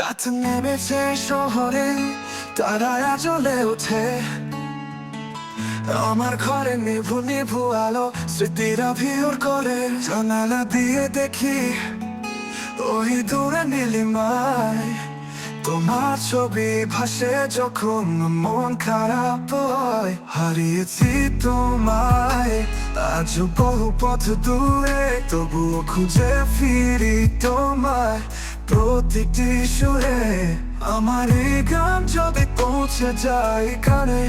রাত নেমেছে শহরে তারারা জ্বলে ওঠে। আমার ঘরে নিভু নিভু আলো, স্মৃতিরা ভিড় করে। জানালা দিয়ে দেখি, ওই দূরে নীলিমায়। তোমার ছবি ভাসে যখন মন খারাপ হয়। হারিয়েছি তোমায়, আজ বহু পথ দূরে, তবুও খুঁজে ফিরি তোমায়। প্রতিটি সুরে আমার এই গান যদি পৌঁছে যায় কানে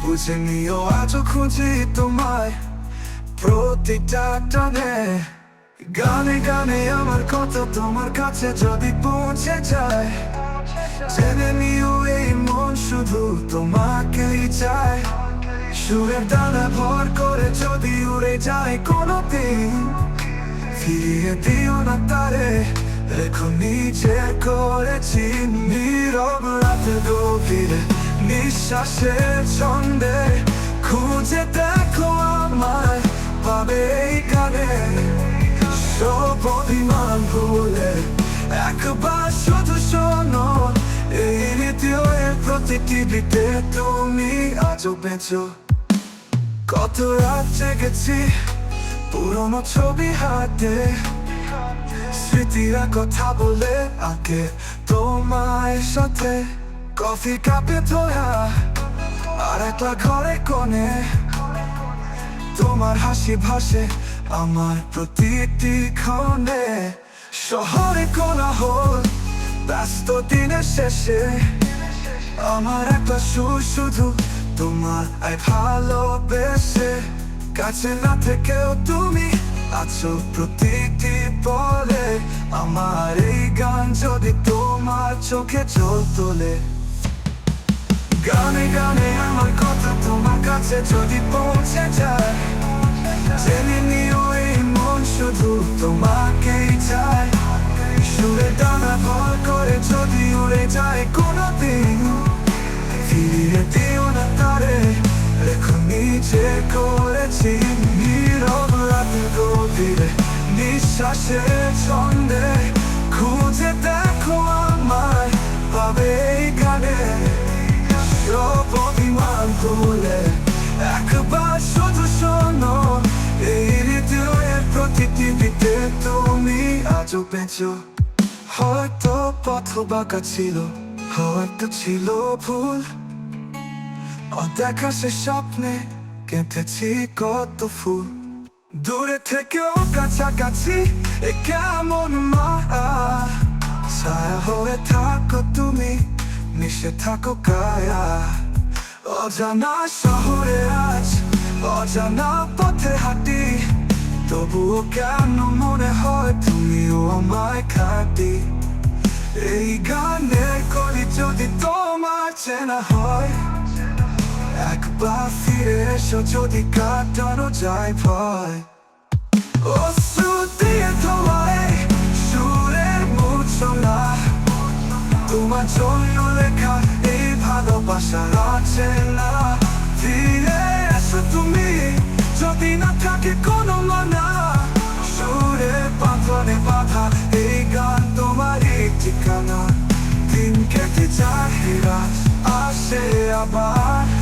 বুঝে নিও আজও খুঁজি তোমায়। প্রতিটা টানে, গানে গানে আমার কথা তোমার কাছে যদি পৌঁছে যায়, জেনে নিও এই মন শুধু তোমাকেই চায়। সুরের দানা ভর করে যদি উড়ে যায় কোনো দিন ফিরিয়ে দিও না তারে। রেখো নিজের করেছি নীরব রাতে গভীরে, নিঃশ্বাসের ছন্দে। খুঁজে দেখো আমায়, পাবে এই গানে সব অভিমান ভুলে, একবার শুধু শোনো, এই হৃদয়ের প্রতিটি বিতে তুমি আজও বেঁচো। কত রাত জেগেছি পুরনো ছবি হাতে স্মৃতিরা কথা বলে আগে তোমার সাথে কফি কাপে ধরা আর একলা ঘরে কোণে। তোমার হাসি ভাসে আমার প্রতিটি ক্ষণে। শহরে কোলাহল, ব্যস্ত দিনের শেষে। আমার একটা সুর শুধু তোমার ভালোবেসে। কাছে না থেকেও তুমি আছো প্রতিটি পলে, আমার এই গান যদি তোমার চোখে জল তোলে। গানে গানে আমার কথা তোমার কাছে যদি পৌঁছে যায়, জেনে নিও এই মন শুধু তোমাকেই চায়। সুরে দানা ভর করে যদি উড়ে যায় কোনো দিন ফিরিয়ে দিও না তারে। রেখো নিজে করেছি নীরব রাতে গভীরে নিঃশ্বাসের ছন্দে খুঁজে দেখো আমায়, পাবে এই গানে। অভিমান ভুলে একবার শুধু শোনো, এই হৃদয়ের প্রতিটি বিতে তুমি আজও বেঁচো হয়তো পথ বাঁকা ছিল, হয়তো ছিল ভুল অদেখা সে স্বপ্নে কেঁথেছি কত ফুল। দূরে থেকেও কাছাকাছি, এ কেমন মায়া ছায়া হয়ে থাকো তুমি, মিশে থাকো কায়া। অজানা শহরে আজ, অজানা পথে হাঁটি। তবুও কেন মনে হয় তুমিও আমায় খাটি? এই গানের কলি যদি তোমার চেনা হয় একবার ফিরে এসো যদি কাটানো যায় ভয়। অশ্রু দিয়ে তোমায় সুরের মূর্ছনা। তোমার জন্য লেখা এই ভালোবাসার আছে না ফিরে এসো তুমি, যদি না থাকে কোনো মানা। সুরে পাথরে বাধা এই গান তোমারই ঠিকানা। দিন কেটে যায় আসে আবার।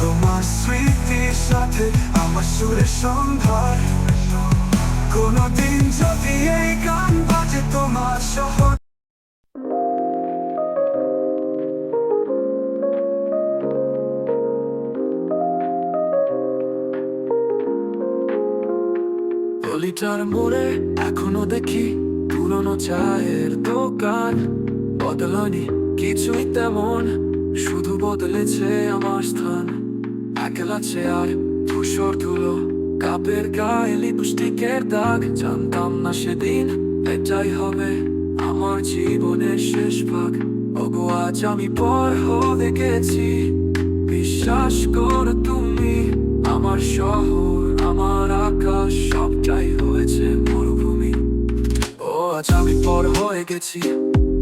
তোমার স্মৃতির সাথে আমার সুরের সম্ভার কোনদিন যদি এই গান বাজে তোমার শহর গলিটার মোড়ে এখনও দেখি পুরনো চায়ের দোকান। বদলানি কিছুই তেমন, শুধু বদলেছে আমার স্থান। একলা চেয়ার ধূসর ধুলো কাপের গায়ে লিপস্টিকের দাগ জানতাম না সেদিন এটাই হবে আমার জীবনের শেষ ভাগ ওগো আজ আমি পর হয়ে গেছি বিশ্বাস করো তুমি আমার শহর আমার আকাশ সবটাই হয়েছে মরুভূমি ও আজ আমি পর হয়ে গেছি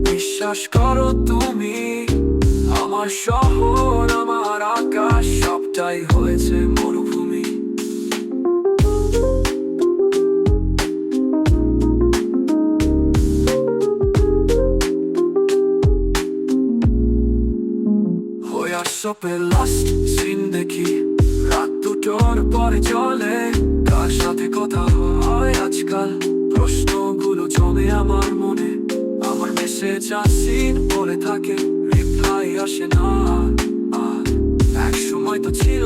বিশ্বাস করো তুমি আমার শহর, আমার আকাশ, সবটাই হয়েছে মরুভূমি। হয়ে লাস্ট সিন দেখি। রাত দুটোর পরে চলে, কার সাথে কথা হয় আজকাল? প্রশ্নগুলো চলে আমার মনে। আমার মেসেজ আসিন পরে থাকে। আসে না। এক সময় তো ছিল,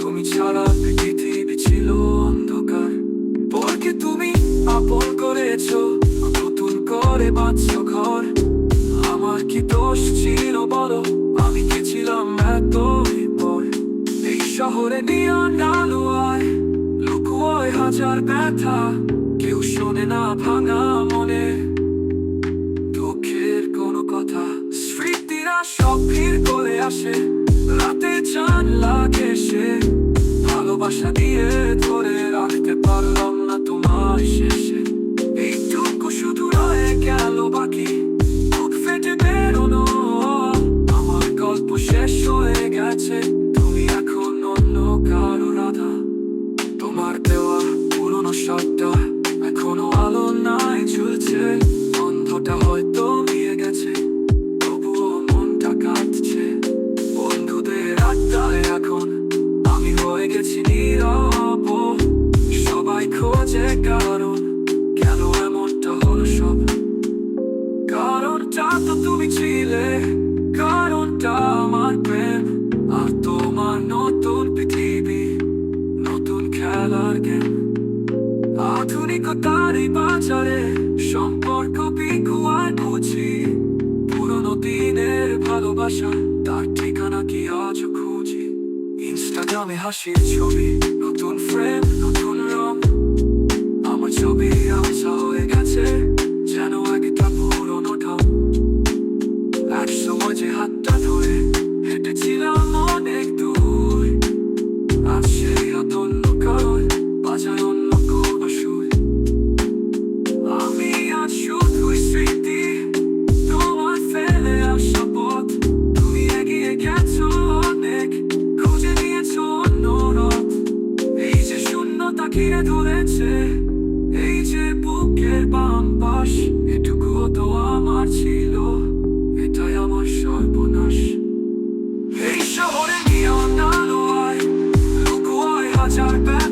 তুমি ছাড়া পৃথিবী ছিল অন্ধকার। পরকে তুমি আপন করেছ, নতুন করে বাঁচছো ঘর। আমার কি দোষ ছিল বলো? আমি কে ছিলাম এতই পর এই শহরে নিয়ন আলো লুকোয় হাজার ব্যথা। কেউ শোনে না ভাঙা মনে। স্মৃতিরা কোলে আসে, রাতে চান লাগে সে। ভালোবাসা দিয়ে ধরে রাখতে পারলাম না তোমার শেষে। ভালোবাসা, তার ঠিকানা কি আজ খুঁজি? ইনস্টাগ্রামে হাসির ছবি, নতুন ফ্রেম নতুন রং, আমার ছবি।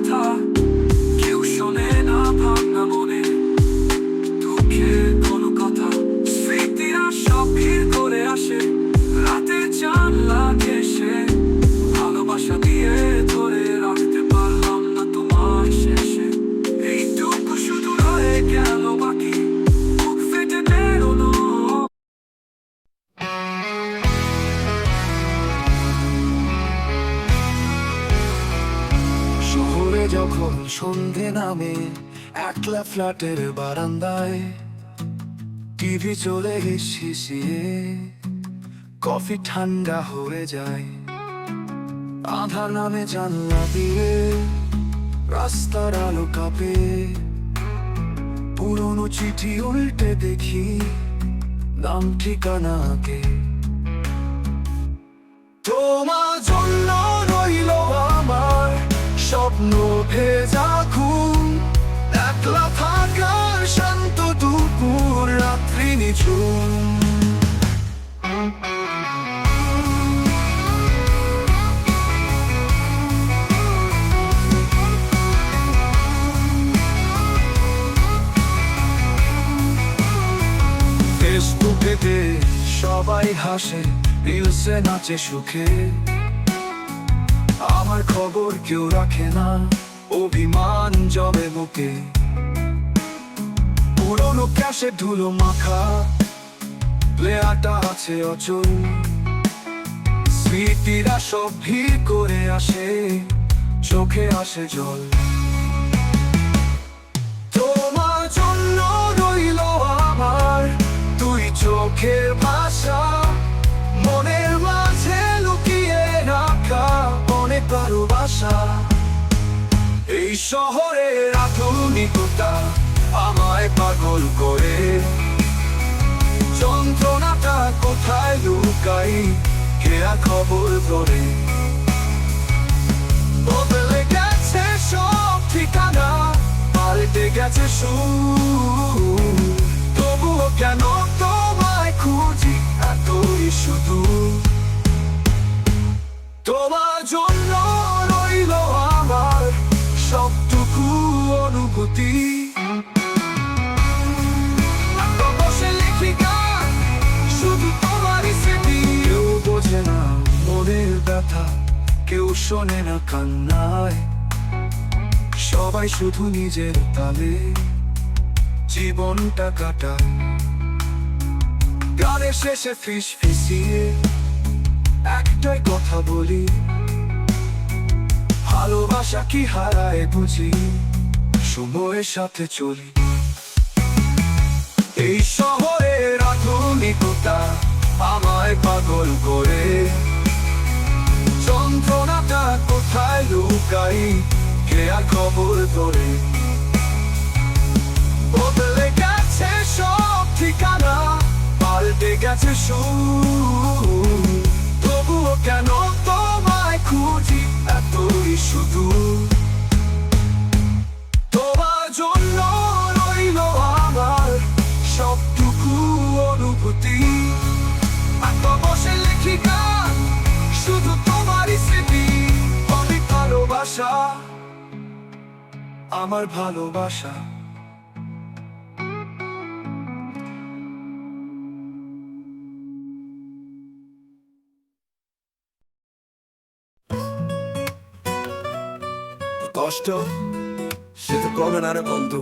হাজার ফ্ল্যাটের বারান্দায় টিভি চলে শিশিয়ে কফি ঠান্ডা হয়ে যায়। আধার নামে জানলা দিয়ে রাস্তার আলো কাঁপে। পুরনো চিঠি উল্টে দেখি নাম, ঠিকানা ঠিকানাকে তোমার জন্য রইল আমার স্বপ্ন ভেজা নিঝুম ফেসবুকেতে সবাই হাসে রিলসে নাচে সুখে। আমার খবর কেউ রাখে না, অভিমান জমে বুকে পুরনো ক্যাশে ধুলো মাখা। প্লেয়ারটা আছে অচল। স্মৃতিরা সব ভিড় করে আসে, চোখে আসে জল। তোমার জন্য রইল আমার তুই চোখের ভাষা, মনের মাঝে লুকিয়ে রাখা অনেক ভালোবাসা। এই শহরের আধুনিকতা আমায় পাগল করে। যন্ত্রণাটা কোথায় লুকাই? কে আর খবর করে বদলে গেছে সব ঠিকানা, পাল্টে গেছে সুর। তবুও কেন তোমায় খুঁজি এতই শুধু? শোনে না কান্নায়। সবাই শুধু নিজের তালে জীবনটা কাটায়। গানের শেষে ফিস ফিসিয়ে একটাই কথা বলি, ভালোবাসা কি হারায় বুঝি, সময়ের সাথে চলি। এই শহরের আধুনিকতা আমায় পাগল করে যন্ত্রণাটা কোথায় লুকাই কে আর খবর ধরে বদলে গেছে সব ঠিকানা পাল্টে গেছে সুর। ভালোবাসা। কষ্ট, সে তো কমে না রে বন্ধু?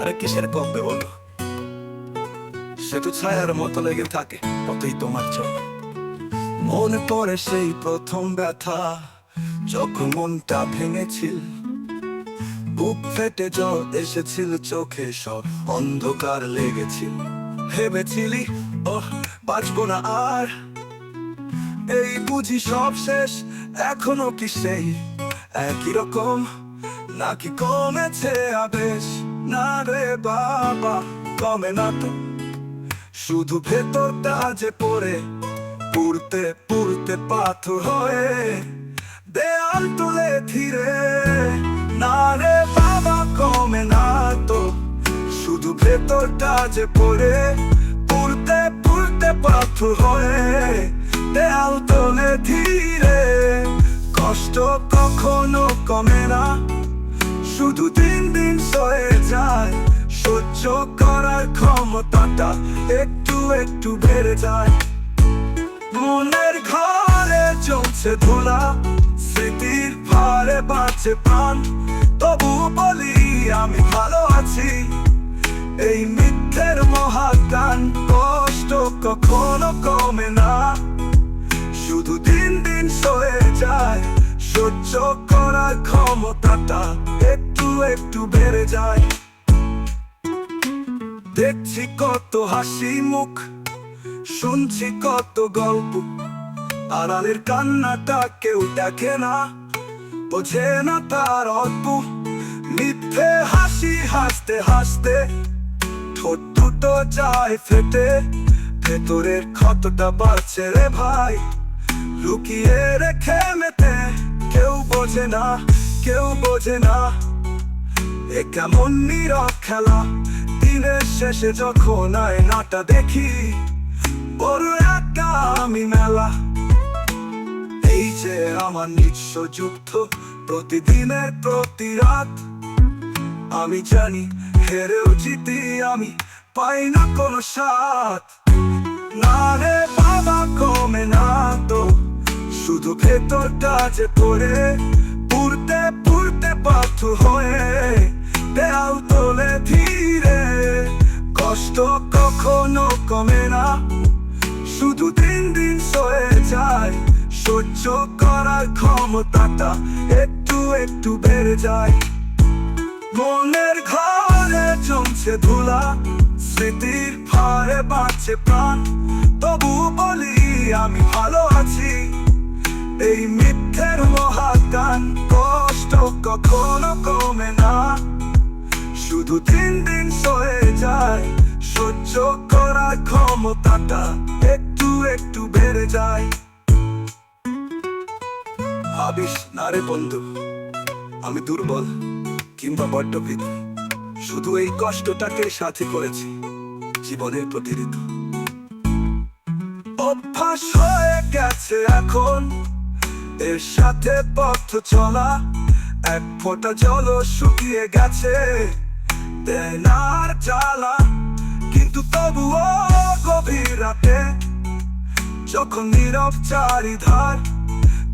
আরে কিসের কমবে বলো? সে তো ছায়ার মতো লেগে থাকে, কতই তোমার চোখ মনে পড়ে সেই প্রথম ব্যথা, যখন মনটা ভেঙেছিল। বুক ফেটে জ্বর এসেছিল চোখে সব অন্ধকার লেগেছিল। ভেবেছিলি, ওহ, বাঁচবো না আর। এই বুঝি সব শেষ, এখনও কি সেই একই রকম? নাকি কমেছে আবেশ? না রে বাবা, কমে না তো। শুধু ভেতরটা যে পড়ে, পুড়তে পুড়তে পাথর হয়ে, দেয়াল তুলে ধীরে না রে বাবা, কমে না তো। শুধু ভেতরটা যে পড়ে, পুড়তে পুড়তে পাথর হয়ে, দেয়াল তোলে ধীরে। কষ্ট কখনো কমে না, শুধু দিন দিন সয়ে যায়। সহ্য করার ক্ষমতাটা একটু একটু বেড়ে যায়। মনের ঘরে চলছে ধুলা ভারে বাঁচে প্রাণ, তবু বলি আমি ভালো আছি। এই মিথ্যের মহাগান কষ্ট কখনো কমে না। শুধু দিন দিন সয়ে যায়, সহ্য করার ক্ষমতাটা একটু একটু বেড়ে যায়। দেখছি কত হাসি মুখ, শুনছি কত গল্প। আড়ালের কান্নাটা কেউ দেখে না। বোঝে না তার অল্প মিথ্যে হাসি হাসতে হাসতে ঠোঁট দুটো যায় ফেটে ভেতরের ক্ষতটা বাড়ছে রে ভাই লুকিয়ে রেখে মেতে কেউ বোঝে না কেউ বোঝে না এ কেমন নীরব খেলা দিনের শেষে যখন আয়নাটা দেখি বড় একা আমি মেলা যে আমার নিঃস্ব যুদ্ধ, প্রতিদিনের প্রতি রাত। আমি জানি হেরেও জিতি, আমি পাই না কোনো সাথ না রে বাবা, কমে না তো। শুধু ভেতরটা যে পড়ে, পুড়তে পুড়তে পাথর হয়ে। দেয়াল তোলে ধীরে, কষ্ট কখনো কমে না। শুধু দিন দিন সয়ে যায় সহ্য করার ক্ষমতাটা একটু একটু বেড়ে যায়। মনের ঘরে জমছে ধুলা, স্মৃতির ভারে বাঁচে প্রাণ। তবু বলি, আমি ভালো আছি। এই মিথ্যের মহাগান কষ্ট কখনো কমে না। শুধু দিন দিন সয়ে যায়, সহ্য করার ক্ষমতাটা একটু একটু বেড়ে যায়। ভাবিস? না রে বন্ধু। আমি দুর্বল কিংবা বড্ড শুধু এই কষ্টটাকে সাথে করেছি জীবনের প্রতি ঋতু। অভ্যাস হয়ে গেছে এখন। এর সাথে পথ চলা, এক ফোঁটা জল শুকিয়ে গেছে। দেনার জ্বালা, কিন্তু তবুও গভীর রাতে, যখন নীরব চারিধার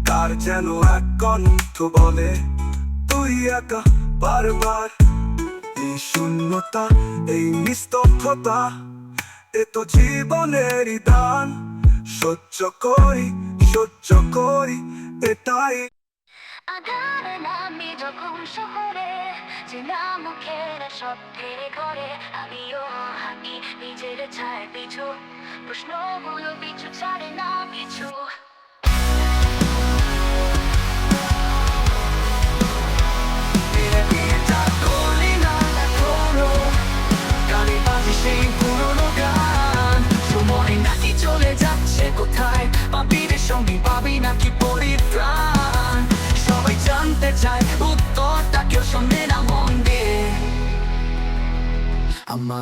তার যেন এক কণ্ঠ বলে, তুই একা বারবার এই শূন্যতা, এই নিস্তব্ধতা, এ তো জীবনেরই দান। সহ্য করি সহ্য করি, এটাই আধারে যখন শহরে ঘরে, আমিও হাঁটি নিজের ছায় পিছু। প্রশ্নগুলো পিছু, ছাড়ে না পিছু।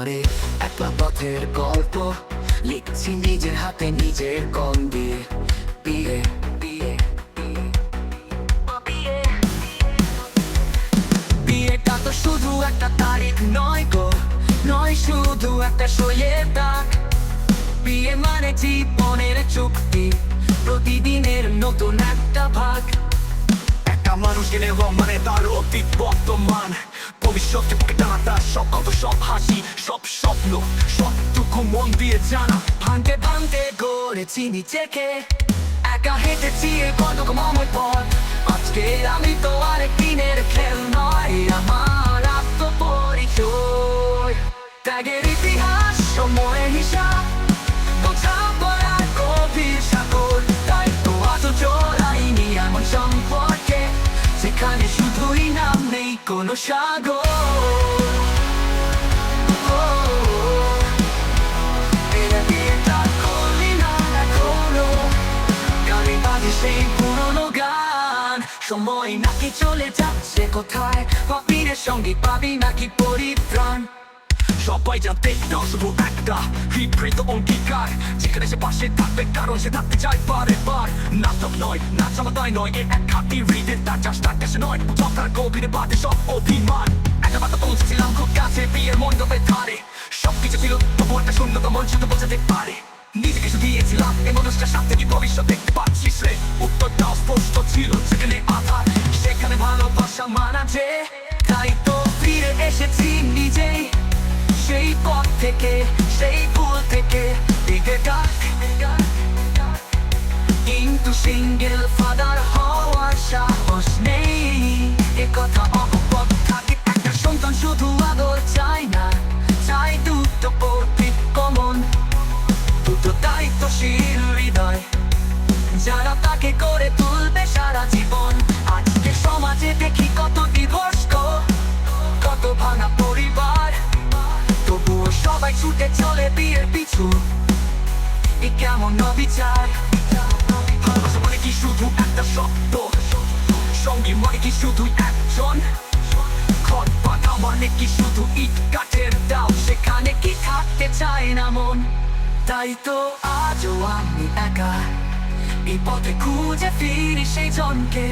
যাচ্ছে একলা পথের গল্প লিখছি নিজের হাতে নিজের কম দিয়ে। বিয়ে শুধু একটা তারিখ নয় গো, নয় শুধু একটা সইয়ের দাগ বিয়ে মানে জীবনের চুক্তি। প্রতিদিনের নতুন একটা ভাগ। একটা মানুষ গেলে মানে তার অতীত বর্তমান। ভবিষ্যৎকে বুকে টানা তার সব কত সব হাসি সব স্বপ্ন সবটুকু মন দিয়ে জানা। ভাঙতে ভাঙতে গড়েছি নিজেকে। একা হেঁটেছি এ কত কমাময় পথ। আজকে আমি তো আরেক দিনের খেল নয় আমার আত্মপরিচয়। ত্যাগের ইতিহাস সময়ের হিসাব। সাগর ও, এরা বিয়েটা করলি না এখনও গানে বাজে সেই পুরোনো গান সময় নাকি চলে যাচ্ছে কোথায়? পাপিনের সঙ্গে পাবি নাকি পরিত্রাণ? সবাই জানতে নাও শুধু একটা বিবৃত অঙ্গীকার। যেখানে সে পাশে থাকবে, কারণ সে থাকতে চায় বারে বার নাটক নয় নাচামাতাই নয়, এ এক খাটি হৃদের তার নয়। অভিমান। একটা বার্তা পৌঁছেছিলাম খুব কাছে, বিয়ের মণ্ডপের বোঝাতে পারে। নিজেকে শুধু দিয়েছিলাম এই মানুষটার সাথে কি ভবিষ্যৎ দেখতে সেখানে আধার সেখানে ভালোবাসা মানা যে, তাই তো ফিরে এসেছি নিজেই। সেই পথ থেকে, সেই থেকে কিন্তু সিঙ্গেল ফাদার হওয়ার সাহস নেই। এ কথা অপপথ থাকে, একটা সন্তান শুধু আদর চায় না দুটো কমন দুটো দায়িত্বশীল হৃদয়, যারা তাকে করে তুলবে সারা জীবন। আজকে সমাজে দেখি কত ডিভোর্স কত ভাঙা সবাই ছুটে চলে বিয়ের পিছু। এ কেমন অবিচার? ভালোবাসা মানে কি শুধু একটা শব্দ? সঙ্গী মানে কি শুধু একজন? ঘর বাঁধা মানে কি শুধু ইট কাঠের দাও সেখানে কি থাকতে চায় না মন? তাই তো আজও আমি একা। এই পথে খুঁজে ফিরি সেই জনকে,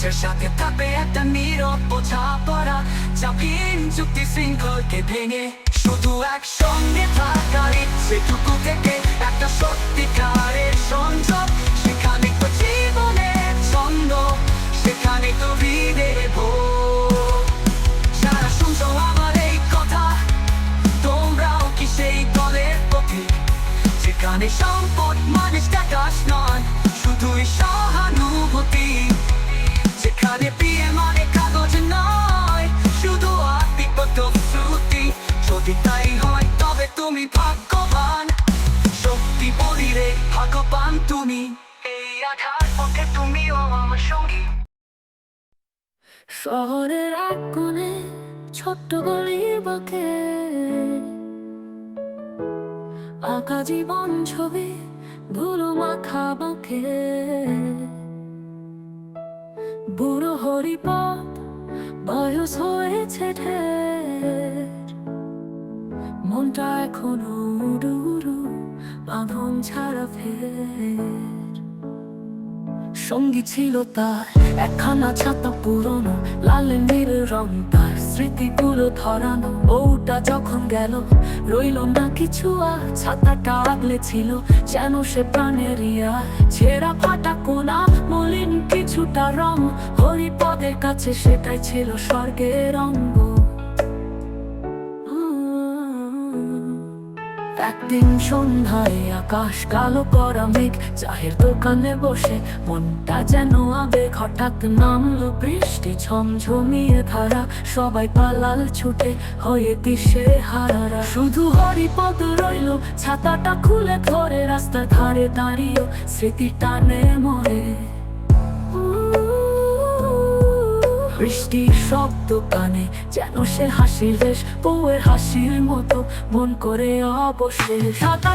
যার সাথে থাকবে একটা নীরব বোঝাপড়া। চাপিন চুক্তি শৃঙ্খলকে ভেঙে শুধু একসঙ্গে থাকার ইচ্ছেটুকু থেকে একটা সত্যিকারের সংযোগ সেখানে তো জীবনের ছন্দ সেখানে তো হৃদের ভোগ যারা শুনছো আমার এই কথা তোমরাও কি সেই দলের পথে যেখানে সম্পদ মানুষ আকাশ নয় শুধুই সহানুভূতি যেখানে বিয়ে যদি তাই হয় তবে তুমি ভাগ্যবান। সত্যি বলি ভাগ্যবান তুমি। এই আধার পথে তুমিও আমার সঙ্গী। শহরের এক কোণে ছোট্ট গলির বাঁকে। আঁকা জীবন ছবি ধুলো মাখা বাঁকে। বুড়ো হরিপদ বয়স হয়েছে ঢের। মনটা এখনও উড়ু উড়ু বাঁধন ছাড়া ফের। সঙ্গী ছিল তার একখানা ছাতা পুরনো, লাল নীল রং তার স্মৃতিগুলো ধরানো। ওটা যখন গেল, রইল না কিছু, আর ছাতাটা আগলে ছিল। যেন সে প্রাণের ইয়া ছেঁড়া ফাটা কোনা, মলিন কিছুটা রং। হরিপদের কাছে সেটাই ছিল স্বর্গের অঙ্গ। একদিন সন্ধ্যায় আকাশ কালো করা মেঘ, চায়ের দোকানে বসে মনটা যেন আবেগ। হঠাৎ নামলো বৃষ্টি ঝমঝমিয়ে ধারা, সবাই পালাল ছুটে হয়ে দিশে হারারা। শুধু হরিপদ রইল, ছাতাটা খুলে ধরে, রাস্তার ধারে দাঁড়িয়ে স্মৃতি টানে মরে বৃষ্টির শব্দ কানে, যেন সে হাসি বেশ বউয়ের হাসির মতো, মন করে অবশেষ। সাদা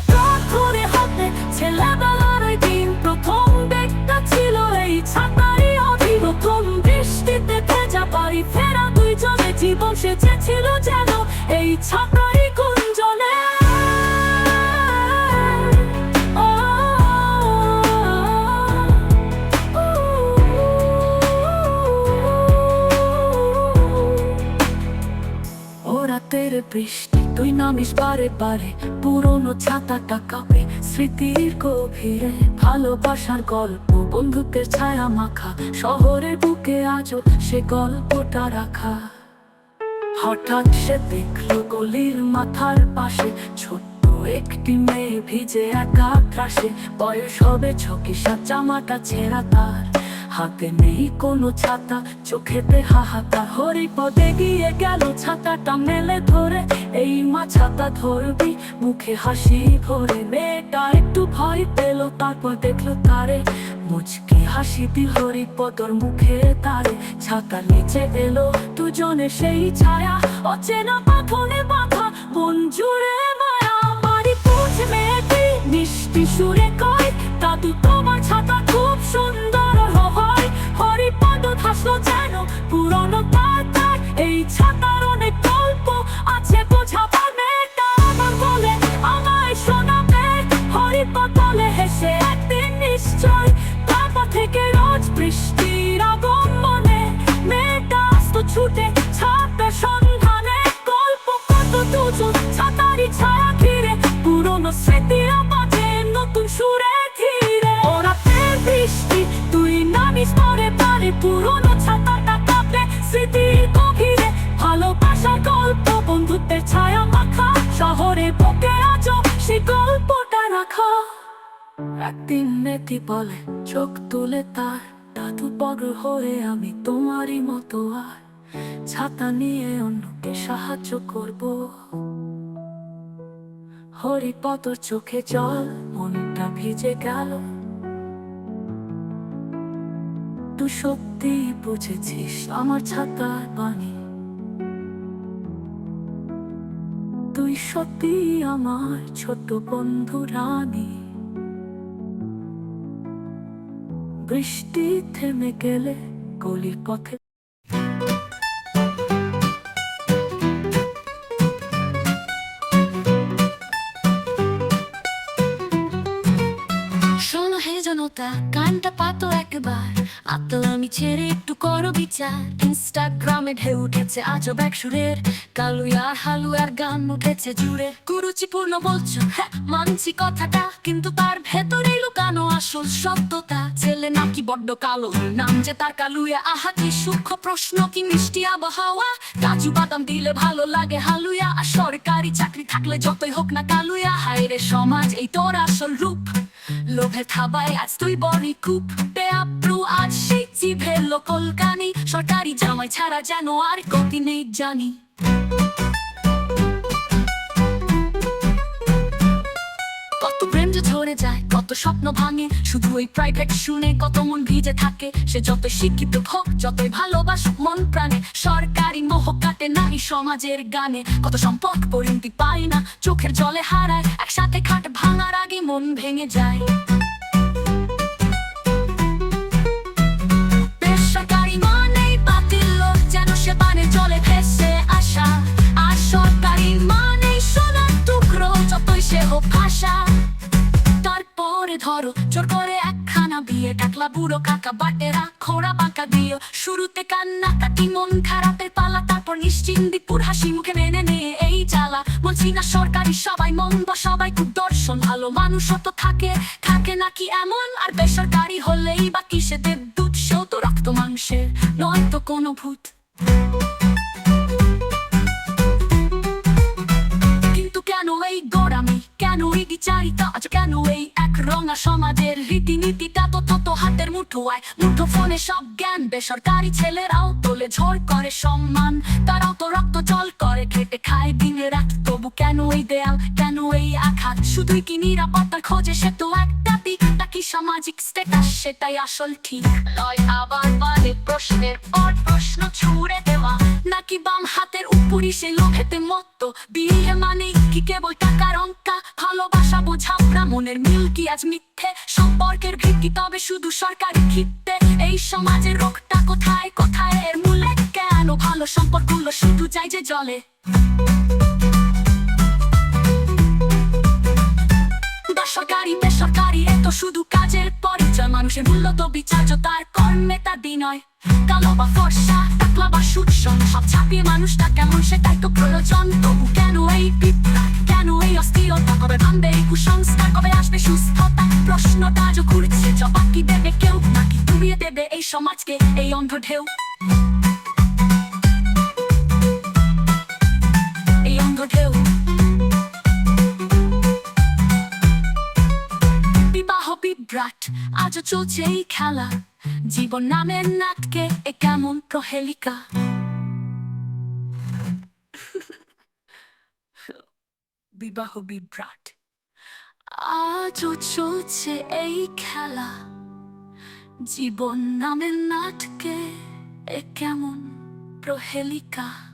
ধরে হাতে ছেলেবেলার দিন, প্রথম দেখটা ছিল এই ছাতারি অভিনতম বৃষ্টিতে ভেজা বাড়ি, ফেরা দুইজনে, জীবন সেচেছিল যেন এই ছাতারই বৃষ্টি তুই নামিস বারে বারে। পুরনো ছাতাটা কাঁপে স্মৃতির গভীরে। ভালোবাসার গল্প, বন্ধুত্বের ছায়া মাখা। শহরের বুকে আজও সে গল্পটা রাখা। হঠাৎ সে দেখল গলির মাথার পাশে ছোট্ট একটি মেয়ে ভিজে একা ত্রাসে। বয়স হবে ছকিসা জামাটা ছেঁড়া তার। হাতে নেই কোনো ছাতা, চোখেতে হাহাকার হরিপদে গিয়ে গেল ছাতাটা মেলে ধরে। এই মা ছাতা ধরবি, মুখে হাসি ভরে। মেয়েটা একটু ভয় পেল, তারপর দেখল তারে। মুচকি হাসি দিল হরিপদর মুখে তারে। ছাতা নিচে এলো দুজনে সেই ছায়া, অচেনা পাথনে বাঁধা মন জুড়ে মায়া, বাড়ি পৌঁছে মেয়েটি, মিষ্টি সুরে কয়, দাদু তোমার ছাতা খুব সুন্দর। হাসলো যেন পুরনো পাতার এই ছাতার অনেক সে গল্পটা রাখা। একদিন নেতি বলে চোখ তুলে তার। দাদু বড় হয়ে আমি তোমারই মতো আর। ছাতা নিয়ে অন্যকে সাহায্য করব। হরিপদ চোখে জল, মনটা ভিজে গেল। তুই সত্যি বুঝেছিস আমার ছাতার বাণী তুই সত্যি আমার ছোট বন্ধু রানী। বৃষ্টি থেমে গেলে গলি পথে জনতা গানটা পাতো একবার। আতল আমি ছেড়ে একটু করো বিচার। ইনস্টাগ্রামে ঢেউ উঠেছে আজব এক সুরের। কালুয়ার হালুয়ার গান উঠেছে জুড়ে। কুরুচিপূর্ণ বলছো হ্যাঁ মানছি কথাটা। কিন্তু তার ভেতরেই লুকানো আসল ছেলে নাকি বড্ড কালো, নাম যে তার কালুয়া। আহা, কি সূক্ষ্ম প্রশ্ন, কি মিষ্টি আবহাওয়া। কাজু বাদাম দিলে ভালো লাগে হালুয়া। আর সরকারি চাকরি থাকলে যতই হোক না কালুয়া। হায়রে সমাজ, এই তোর আসল রূপ। লোভে থাবায় আজ তুই বড়ি কূপ পেয়াপ্রু আজ সেই জিভে লোকল কানি। সরকারি জামাই ছাড়া যেন আর গতি নেই জানি। ঝরে যায়, কত স্বপ্ন ভাঙে, শুধু ওই প্রাইভেট শুনে কত মন ভিজে থাকে। সে যত শিক্ষিত হোক, যতই ভালোবাসুক মন প্রাণে, সরকারি মোহ কাটে নাই সমাজের গানে। কত সম্পর্ক পরিণতি পায় না, চোখের জলে হারায়, একসাথে খাট ভাঙার আগে মন ভেঙে যায়। মন মেনে নিয়ে এই জ্বালা। বলছি না, সরকারি সবাই মন্দ সবাই খুব দর্শন। ভালো মানুষও তো থাকে। থাকে নাকি এমন? আর বেসরকারি হলেই বা কিসে দেব দুধ? সেও তো রক্ত মাংসের নয় তো কোনো ভূত। কিন্তু কেন এই গোড়ামি কেন এই বিচারিতা আজ কেন এই এক রঙা সমাজের রীতিনীতিটা তো তত হাতের মুঠোয় মুঠো ফোনে সব জ্ঞান। বেসরকারি ছেলেরাও তোলে ঝড় করে সম্মান। তারাও তো রক্ত জল করে, খেটে খায় দিনে রাত। তবু কেন এই দেয়াল? কেন এই আঘাত? শুধুই কি নিরাপত্তার খোঁজে? সে তো একটা দিক। নাকি সামাজিক স্ট্যাটাস সেটাই আসল ঠিক। নয় আবার বারে প্রশ্নের পর প্রশ্ন ছুড়ে দেওয়া। নাকি বাম হাতের উপরই সে লোভেতে মত্ত? বিয়ে মানে কি? কেবল টাকার অঙ্কা। ভালোবাসা বোঝাপড়া মনের মিল কি আজ মিথ্যে? সম্পর্কের ভিত্তি তবে শুধু সরকারি ক্ষিপ্তে এই সমাজের রোগটা কোথায়? কোথায়? এর মূলে কেন? ভালো সম্পর্কগুলো শুধু চাই যে জলে। বেসরকারি বেসরকারি, এ তো শুধু কাজের পরিচয়। মানুষের মূল্য তো বিচার্য তার কর্মে তা বিনয়। কালো বা ফর্সা টাকলা বা সুৎসন সব ছাপিয়ে মানুষটা কেমন সেটাই তো প্রয়োজন। তবু কেন এই বিভ্রাট কেন এই অস্থিরতা? কবে ভাঙবে এই কুসংস্কার? কবে আসবে সুস্থতা? প্রশ্নটা আজও ঘুরছে, জবাব কি দেবে কেউ? নাকি তুমি দেবে এই সমাজকে এই অন্ধ ঢেউ বিভ্রাট আজও চলছে এই খেলা। জীবন নামের নাটকে এ কেমন প্রহেলিকা। বিবাহ বিভ্রাট, আজও চলছে এই খেলা। জীবন নামের নাটকে এ কেমন প্রহেলিকা।